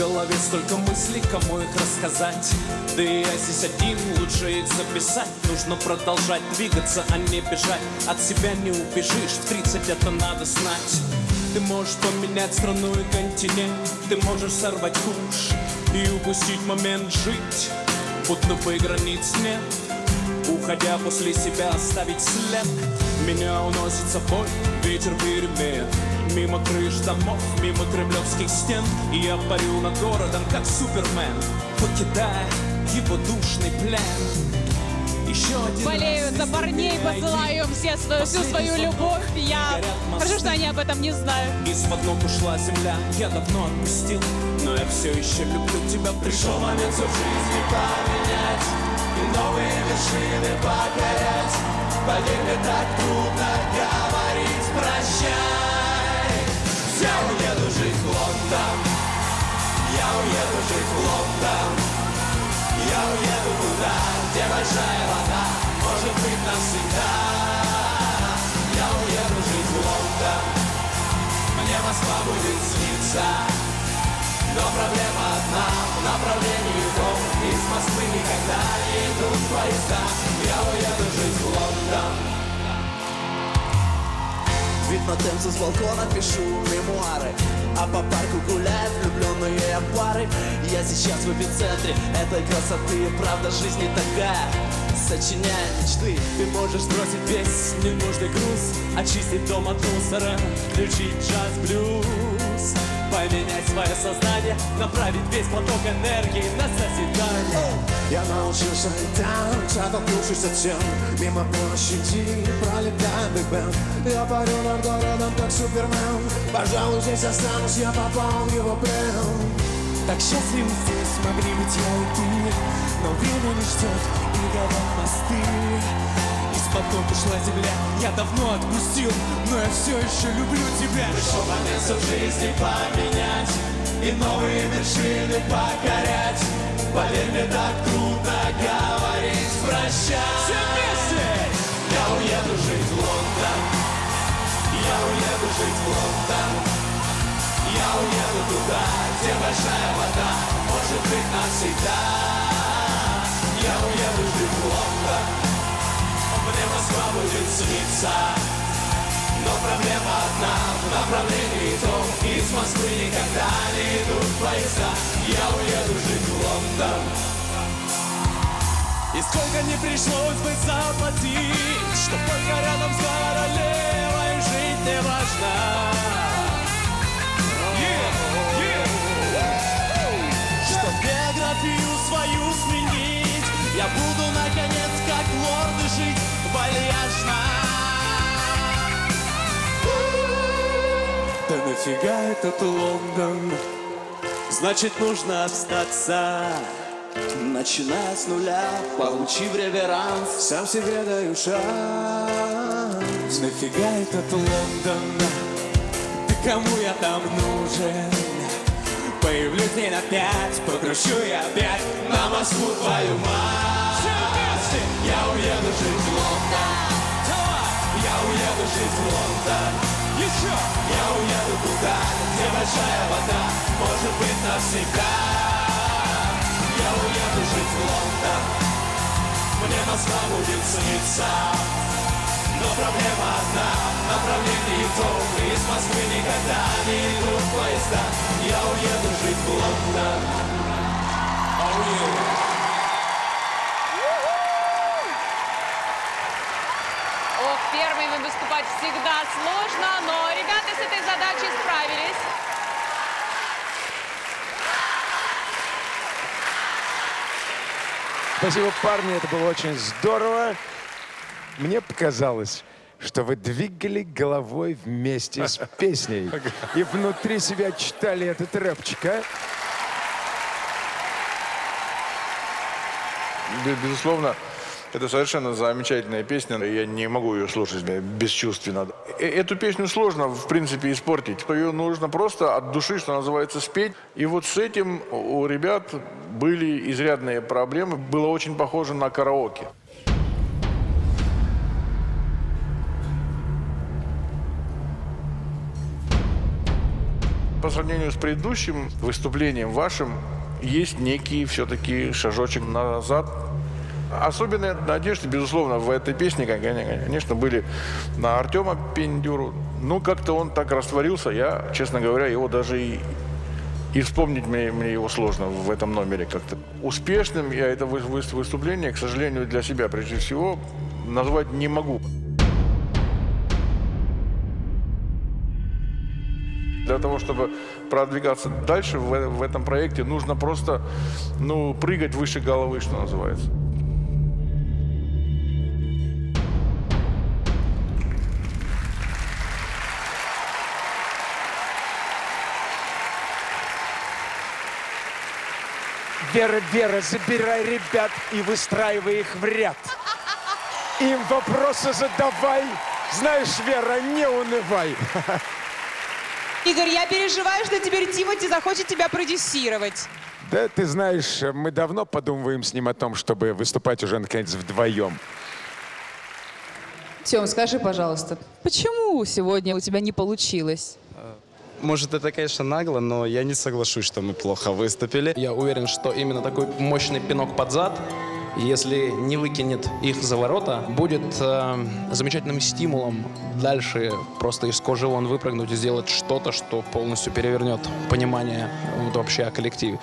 голове столько мыслей, кому их рассказать? Да и я здесь один, лучше их записать. Нужно продолжать двигаться, а не бежать. От себя не убежишь, в 30 это надо знать. Ты можешь поменять страну и континент. Ты можешь сорвать куш и упустить момент жить. Будто бы границ нет. Уходя после себя оставить след Меня уносит с собой ветер перемен. Мимо крыш домов, мимо кремлевских стен. И я парю над городом, как супермен. Покидая его душный плен. Еще один Болею за парней, посылаю им все свою, всю свою любовь. Я... Хорошо, что они об этом не знают. Из-под ног ушла земля, я давно отпустил. Но я все еще люблю тебя. Пришел момент всю жизнь поменять. И новые вершины покорять Поверь, так трудно говорить прощай Я уеду жить в Лондон Я уеду жить в Лондон Я уеду туда, где большая вода Может быть навсегда Я уеду жить в Лондон Мне Москва будет сниться Но проблема одна В направлении дом Из Москвы никогда не идут поезда. Я уеду На Темзу с балкона пишу мемуары. А по парку гуляют влюбленные пары. Я сейчас в эпицентре этой красоты. Правда жизнь не такая. Сочиняя мечты Ты можешь сбросить весь ненужный груз. Очистить дом от мусора Включить джаз-блюз Поменять свое сознание Направить весь поток энергии на созидание. Я научился летать, оттолкнувшись от стен Мимо площади пролетает Биг Бен. Я парю над городом, как Супермен. Пожалуй, здесь останусь, я попал в его плен. Так счастливы здесь могли быть я и ты Но время не ждет и горят мосты Ног ушла земля, я давно отпустил Но я все еще люблю тебя. Пришел момент всю жизнь поменять И новые вершины покорять. Поверь, мне так трудно говорить прощай Все вместе! Я уеду жить в Лондон. Я уеду жить в Лондон. Я уеду туда, где большая вода Может быть навсегда. Я уеду жить в Лондон Мне Москва будет сниться Но проблема одна В направлении том Из Москвы никогда не идут поезда Я уеду жить в Лондон и сколько не пришлось бы заплатить Чтоб только рядом с королевой жить не важно. Чтоб биографию свою сменить Я буду, наконец, нафига этот Лондон? Значит, нужно остаться Начиная с нуля, получив реверанс Сам себе даю шанс Нафига этот Лондон? Ты кому я там нужен? Появлюсь день на пять, покручу я опять на Москву твою мать. Я уеду жить в Лондон. Я уеду жить в Лондон. Еще! Я уеду туда, где большая вода, может быть навсегда. Я уеду жить в Лондон. Мне Москва будет сниться. Но проблема одна, направление том Из Москвы никогда не идут поезда Я уеду жить в Лондон Oh, yeah. Первыми выступать всегда сложно, но ребята с этой задачей Спасибо, парни, это было очень здорово. Мне показалось, что вы двигали головой вместе с песней и внутри себя читали этот рэпчик, а? Бе- Безусловно, это совершенно замечательная песня. Я не могу ее слушать бесчувственно. Э- Эту песню сложно, в принципе, испортить. Ее нужно просто от души, что называется, спеть. И вот с этим у ребят были изрядные проблемы. Было очень похоже на караоке. по сравнению с предыдущим выступлением вашим есть некий все-таки шажочек назад. Особенные надежды, безусловно, в этой песне, конечно, были на Артема Пендюру. Ну, как-то он так растворился, я, честно говоря, его даже и, и вспомнить мне, мне его сложно в этом номере как-то. Успешным я это выступление, к сожалению, для себя прежде всего назвать не могу. Для того, чтобы продвигаться дальше в, в этом проекте, нужно просто ну, прыгать выше головы, что называется. Вера, Вера, забирай ребят и выстраивай их в ряд. Им вопросы задавай. Знаешь, Вера, не унывай. Игорь, я переживаю, что теперь Тимати захочет тебя продюсировать. Да, ты знаешь, мы давно подумываем с ним о том, чтобы выступать уже наконец вдвоем. Тем, скажи, пожалуйста, почему сегодня у тебя не получилось? Может, это, конечно, нагло, но я не соглашусь, что мы плохо выступили. Я уверен, что именно такой мощный пинок под зад если не выкинет их за ворота, будет э, замечательным стимулом дальше просто из кожи вон выпрыгнуть и сделать что-то, что полностью перевернет понимание вот, вообще о коллективе.